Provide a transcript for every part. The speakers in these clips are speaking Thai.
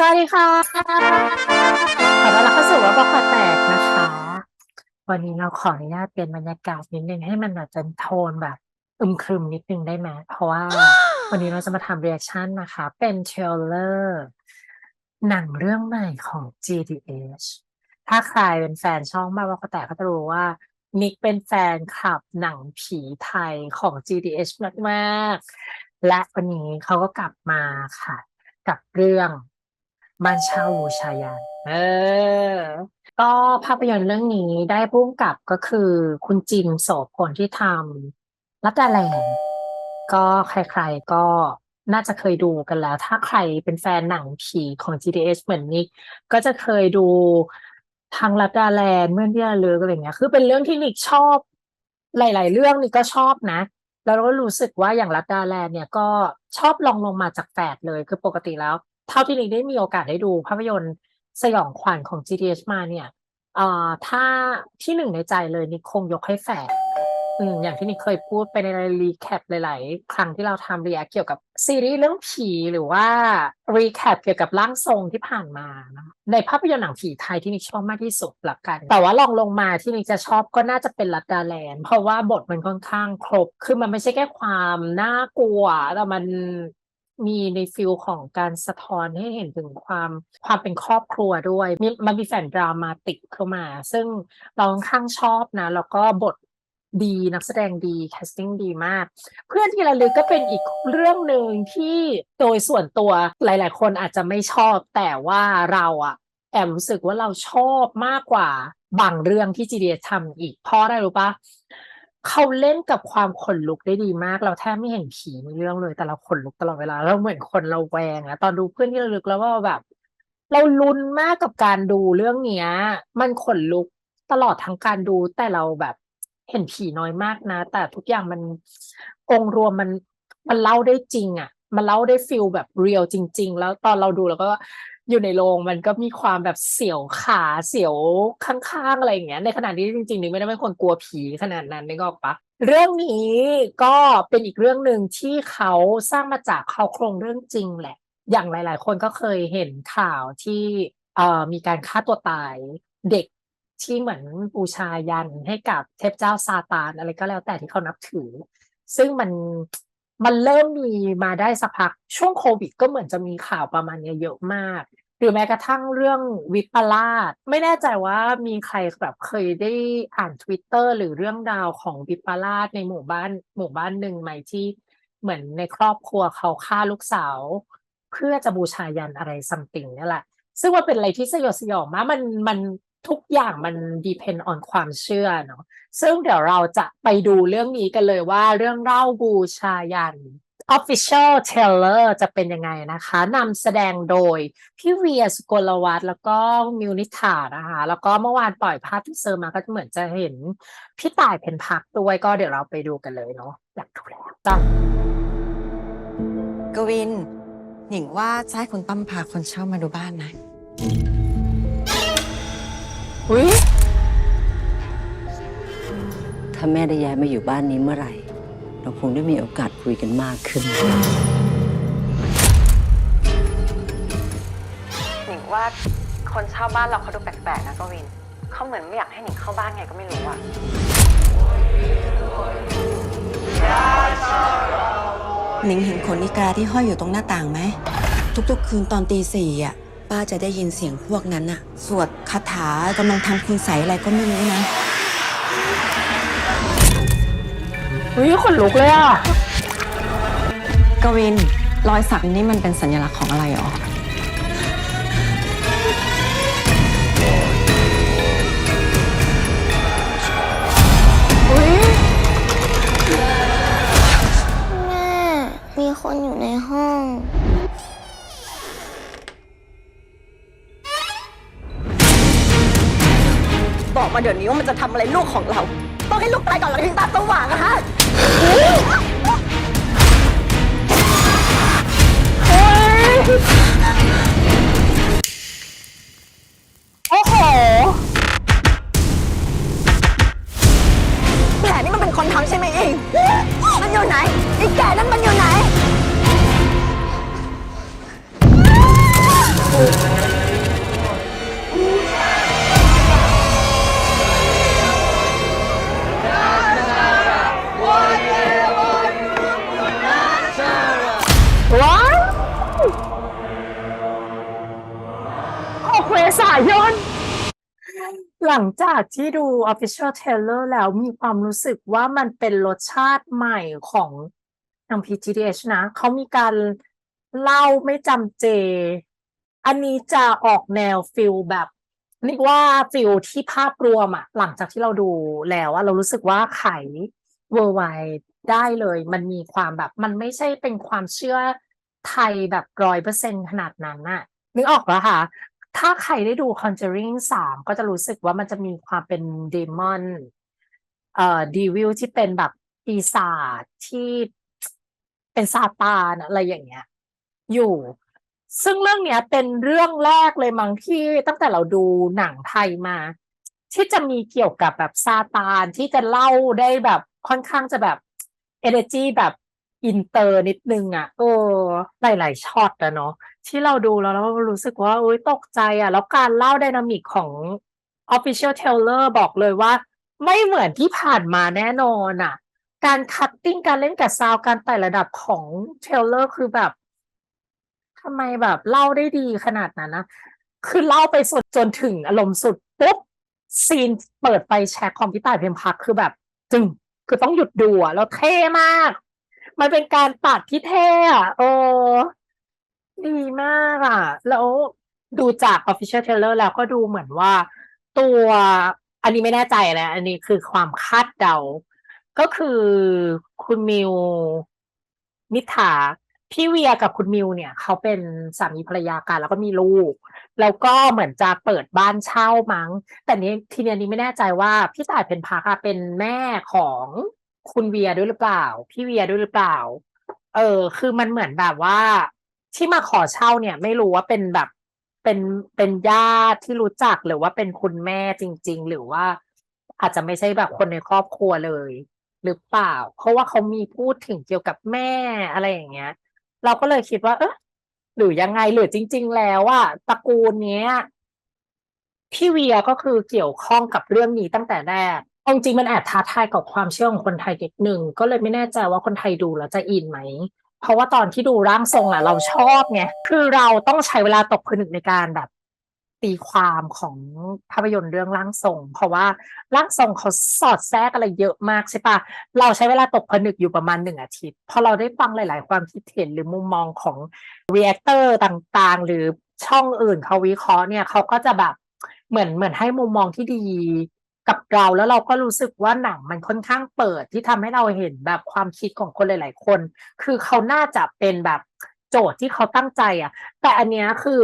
สวัสดีค่ะขอต้อนรับเข้าสู่ว่าบอกขอแตกนะคะ วันนี้เราขออนุญาตเปลี่ยนบรรยากาศนิดนึงให้มันแบบเป็นโทนแบบอึมครึมนิดนึงได้ไหมเพราะว่าวันนี้เราจะมาทำเรีแอคชั่นนะคะ เป็นเทรลเลอร์หนังเรื่องใหม่ของ GDH ถ้าใครเป็นแฟนช่องมาว่าขอแตกก็จะรู้ว่านิกเป็นแฟนคลับหนังผีไทยของ GDH มาก ๆ และวันนี้เขาก็กลับมาค่ะ กับเรื่อง บ้านเช่าบูชายันเออ ก็ภาพยนตร์เรื่องนี้ได้พุ่งกับก็คือคุณจินโสพลที่ทำรัตดาแลนด์ก็ใครๆก็น่าจะเคยดูกันแล้ว ถ้าใครเป็นแฟนหนังผีของ GDH เหมือนนิกก็จะเคยดูทางรัตดาแลนด์เมื่อที่ระลึกอะไรเงี้ย คือเป็นเรื่องที่นิกชอบ หลาย ๆ เรื่องนิกก็ชอบนะ แล้วเราก็รู้สึกว่าอย่างรัตดาแลนด์เนี่ยก็ชอบลองลงมาจากแฝดเลย คือปกติแล้ว เท่าที่นิกได้มีโอกาสได้ดูภาพยนตร์สยองขวัญของ GDH มาเนี่ยเอ่อถ้าที่หนึ่งในใจเลยนิกคงยกให้แฝดอืมอย่างที่นิกเคยพูดไปในรีแคปหลาย ๆ ครั้งที่เราทำรีแอคเกี่ยวกับซีรีส์เรื่องผีหรือว่ารีแคปเกี่ยวกับร่างทรงที่ผ่านมานะในภาพยนตร์หนังผีไทยที่นิกชอบมากที่สุดหละกันแต่ว่าลองลงมาที่นิกจะชอบก็น่าจะเป็นลัดดาแลนเพราะว่าบทมันค่อนข้างครบ คือมันไม่ใช่แค่ความน่ากลัวแต่มัน มีในฟิลของการสะท้อนให้เห็นถึงความความเป็นครอบครัวด้วยมีมันมีแฝงดรามาติกเข้ามา ซึ่งเราค่อนข้างชอบนะ แล้วก็บทดีนักแสดงดีแคสติ้งดีมาก เพื่อนที่ระลึกก็เป็นอีกเรื่องหนึ่งที่โดยส่วนตัวหลาย ๆ คนอาจจะไม่ชอบแต่ว่าเราอะแอบรู้สึกว่าเราชอบมากกว่าบางเรื่องที่ GDS ทำอีกเพราะอะไรรู้ปะ เขาเล่นกับความขนลุกได้ดีมาก เราแทบไม่เห็นผีในเรื่องเลย แต่เราขนลุกตลอดเวลาเราเหมือนคนเราแวงอะตอนดูเพื่อนที่เราลึกแล้วว่าแบบ เราลุ้นมากกับการดูเรื่องเนี้ย มันขนลุกตลอดทั้งการดูแต่เราแบบเห็นผีน้อยมากนะ แต่ทุกอย่างมันองค์รวมมันมันเล่าได้จริงอะ มันเล่าได้ฟิลแบบเรียลจริง ๆ แล้วตอนเราดูแล้วก็อยู่ในโรงมันก็มีความแบบเสียวขาเสียวข้างๆอะไรอย่างเงี้ย ในขณะที่จริงๆนี่ไม่ได้เป็นคนกลัวผีขนาดนั้นนึกออกปะเรื่องนี้ก็เป็นอีกเรื่องหนึ่งที่เขาสร้างมาจากเขาโครงเรื่องจริงแหละ อย่างหลาย ๆ คนก็เคยเห็นข่าวที่เอ่อมีการฆ่าตัวตายเด็กที่เหมือนบูชายันให้กับเทพเจ้าซาตานอะไรก็แล้วแต่ที่เขานับถือ ซึ่งมัน มันเริ่มมีมาได้สักพัก ช่วงโควิดก็เหมือนจะมีข่าวประมาณเนี้ยเยอะมาก หรือแม้กระทั่งเรื่องวิปลาสไม่แน่ใจว่ามีใครแบบเคยได้อ่าน Twitter หรือเรื่องราวของวิปลาสในหมู่บ้านหมู่บ้านหนึ่งไหมที่เหมือนในครอบครัวเขาฆ่าลูกสาว เพื่อจะบูชายันอะไรซัมติงนี่แหละซึ่งมันเป็นอะไรที่สยดสยองมากมันมัน ทุกอย่างมัน depend on ความเชื่อเนาะซึ่งเดี๋ยวเราจะไปดูเรื่องนี้กันเลยว่าเรื่องเล่าบูชายัน Official Trailer จะเป็นยังไงนะคะนำแสดงโดย พี่เวียสุกลวัฒน์แล้วก็มิวนิถานะคะ แล้วก็เมื่อวานปล่อยภาพที่เซอร์มาก็เหมือนจะเห็น พี่ต่ายเพนพักด้วยก็เดี๋ยวเราไปดูกันเลยเนาะอยากดูแล้วจ้ะกวิน หนิงว่าจะให้คุณตั้มพาคนเช่ามาดูบ้านนะ อุ้ยถ้าแม่ได้ย้ายมาอยู่บ้านนี้เมื่อไหร่ เราคงได้มีโอกาสคุยกันมากขึ้น หนิงว่าคนเช่าบ้านเราเขาดูแปลกๆนะกวิน เขาเหมือนไม่อยากให้หนิงเข้าบ้านไงก็ไม่รู้อะหนิงเห็นขนอีกาที่ห้อยอยู่ตรงหน้าต่างไหม ทุกๆ คืนตอนตีสี่อะ ป้าจะได้ยินเสียงพวกนั้นอะสวดคาถากำลังทำคุณใสยอะไรก็ไม่รู้นะ อุ้ยขนลุกเลยอะ กวิน รอยสักนี่มันเป็นสัญลักษณ์ของอะไรหรอ อุ้ย แม่ มีคนอยู่ใน มาเดี๋ยวนี้ว่ามันจะทำอะไรลูกของเรา ต้องให้ลูกตายก่อนเราถึงตาสว่างนะฮะ ลังจากที่ดู Official Trailer แล้วมีความรู้สึกว่ามันเป็นรสชาติใหม่ของทาง PGDH นะ เขามีการเล่าไม่จำเจ อันนี้จะออกแนวฟิลแบบเรียกว่าฟิลที่ภาพรวมอะหลังจากที่เราดูแล้วอะเรารู้สึกว่าไขเวอร์ไวได้เลย มันมีความแบบ มันไม่ใช่เป็นความเชื่อไทยแบบร้อยเปอร์เซ็นขนาดนั้นน่ะนึกออกปะคะ ถ้าใครได้ดู Conjuring สามก็จะรู้สึกว่ามันจะมีความเป็นเดมอนเอ่อดีวิลที่เป็นแบบปีศาจที่เป็นซาตานอะไรอย่างเงี้ย อยู่ ซึ่งเรื่องเนี้ยเป็นเรื่องแรกเลยมั้งที่ตั้งแต่เราดูหนังไทยมา ที่จะมีเกี่ยวกับแบบซาตานที่จะเล่าได้แบบค่อนข้างจะแบบ energy แบบอินเตอร์นิดนึงอะเออหลายๆช็อตอะเนาะ ที่เราดูแล้วเรารู้สึกว่าอุ้ยตกใจอะ แล้วการเล่าไดนามิกของ Official Trailer บอกเลยว่า ไม่เหมือนที่ผ่านมาแน่นอนอะ การคัตติ้งการเล่นกับซาวการไต่ระดับของเทลเลอร์คือแบบทำไมแบบเล่าได้ดีขนาดนั้นนะ คือเล่าไปสุดจนถึงอารมณ์สุดปุ๊บซีนเปิดไปแชร์คอมพิวเตอร์เพมพักคือแบบจึงคือต้องหยุดดูอะแล้วเท่มาก มันเป็นการตัดที่เท่อะเออ ดีมากอะ แล้วดูจาก Official Trailer แล้วก็ดูเหมือนว่า ตัวอันนี้ไม่แน่ใจนะ อันนี้คือความคาดเดา ก็คือคุณมิวนิถาพี่เวียกับคุณมิวเนี่ยเขาเป็นสามีภรรยากันแล้วก็มีลูก แล้วก็เหมือนจะเปิดบ้านเช่ามั้ง แต่นี้ทีเนี้ยนี้ไม่แน่ใจว่าพี่ต่ายเพนพักอะเป็นแม่ของคุณเวียด้วยหรือเปล่า พี่เวียด้วยหรือเปล่า เออ คือมันเหมือนแบบว่า ที่มาขอเช่าเนี่ย ไม่รู้ว่าเป็นแบบเป็นเป็นญาติที่รู้จักหรือว่าเป็นคุณแม่จริง ๆ หรือว่าอาจจะไม่ใช่แบบคนในครอบครัวเลย หรือเปล่า เพราะว่าเขามีพูดถึงเกี่ยวกับแม่อะไรอย่างเงี้ย เราก็เลยคิดว่า เออหรือยังไงหรือจริง ๆ แล้วอะตระกูลเนี้ยพี่เวียก็คือเกี่ยวข้องกับเรื่องนี้ตั้งแต่แรกจริงๆมันแอบท้าทายกับความเชื่อของคนไทยนิดหนึ่งก็เลยไม่แน่ใจว่าคนไทยดูแล้วจะอินไหม เพราะว่าตอนที่ดูร่างทรงอะเราชอบไงคือเราต้องใช้เวลาตกผลึกในการแบบตีความของภาพยนตร์เรื่องร่างทรง เพราะว่าร่างทรงเขาสอดแทรกอะไรเยอะมากใช่ปะเราใช้เวลาตกผลึกอยู่ประมาณหนึ่งอาทิตย์พอเราได้ฟังหลาย ๆ ความคิดเห็นหรือมุมมองของ reactor ต่างๆ หรือช่องอื่นเขาวิเคราะห์เนี่ยเขาก็จะแบบเหมือนเหมือนให้มุมมองที่ดี กับเราแล้วเราก็รู้สึกว่าหนังมันค่อนข้างเปิดที่ทำให้เราเห็นแบบความคิดของคนหลาย ๆ คน คือเขาน่าจะเป็นแบบโจทย์ที่เขาตั้งใจอะแต่อันเนี้ยคือ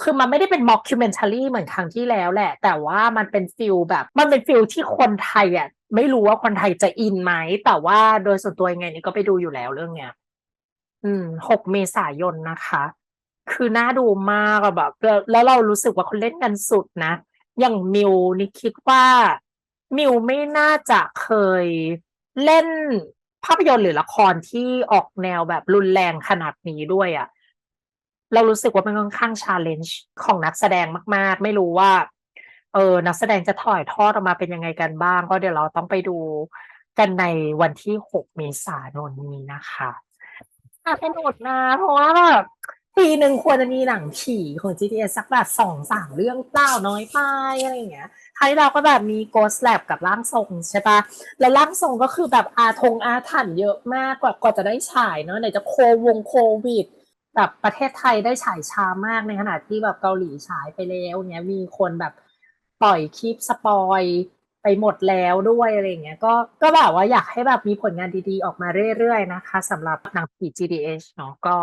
คือมันไม่ได้เป็นม็อกคิวเมนทารีเหมือนครั้งที่แล้วแหละ แต่ว่ามันเป็นฟิลแบบ มันเป็นฟิลที่คนไทยอะไม่รู้ว่าคนไทยจะอินไหม แต่ว่าโดยส่วนตัวยังไงนี่ก็ไปดูอยู่แล้วเรื่องเนี้ย อืมหกเมษายนนะคะ คือน่าดูมากอะแบบแล้วเรารู้สึกว่าเขาเล่นกันสุดนะ อย่างมิวนี่คิดว่ามิวไม่น่าจะเคยเล่นภาพยนตร์หรือละครที่ออกแนวแบบรุนแรงขนาดนี้ด้วยอะเรารู้สึกว่ามันค่อนข้างชาเลนจ์ของนักแสดงมาก ๆ ไม่รู้ว่า เออ นักแสดงจะถ่ายทอดออกมาเป็นยังไงกันบ้าง ก็เดี๋ยวเราต้องไปดูกันในวันที่หกเมษายนนี้นะคะอะสนุกนะ เพราะว่าแบบ ปีหนึ่งควรจะมีหนังผีของ GTS สักแบบสองสามเรื่องเปล่าน้อยไปอะไรอย่างเงี้ยคราวที่เราก็แบบมี Ghost Lab กับร่างทรงใช่ปะแล้วร่างทรงก็คือแบบอาทงอาถรรพ์เยอะมากกว่ากว่าจะได้ฉายเนาะไหนจะโควงโควิดแบบประเทศไทยได้ฉายช้ามากในขณะที่แบบเกาหลีฉายไปแล้วเนี้ยมีคนแบบปล่อยคลิปสปอยไปหมดแล้วด้วยอะไรเงี้ยก็ก็แบบว่าอยากให้แบบมีผลงานดีๆ ออกมาเรื่อยๆนะคะสำหรับหนังผี GDH เนาะก็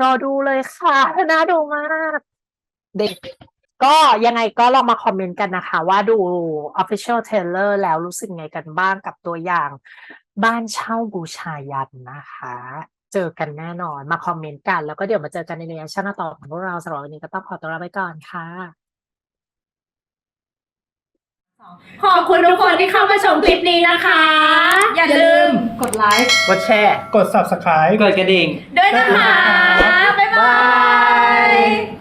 รอดูเลยค่ะน่าดูมากเด็กก็ยังไงก็ลองมาคอมเมนต์กันนะคะ ว่าดู Official Trailer แล้วรู้สึกไงกันบ้างกับตัวอย่างบ้านเช่าบูชายันนะคะ เจอกันแน่นอนมาคอมเมนต์กัน แล้วก็เดี๋ยวมาเจอกันในเรียชั่นต่อของพวกเราสำหรับวันนี้ก็ต้องขอตัวลาไปก่อนค่ะ ขอบคุณทุกคนที่เข้ามาชมคลิปนี้นะคะ อย่าลืมกดไลค์กดแชร์ กด subscribe กดกระดิ่ง ด้วยนะคะ บ๊ายบาย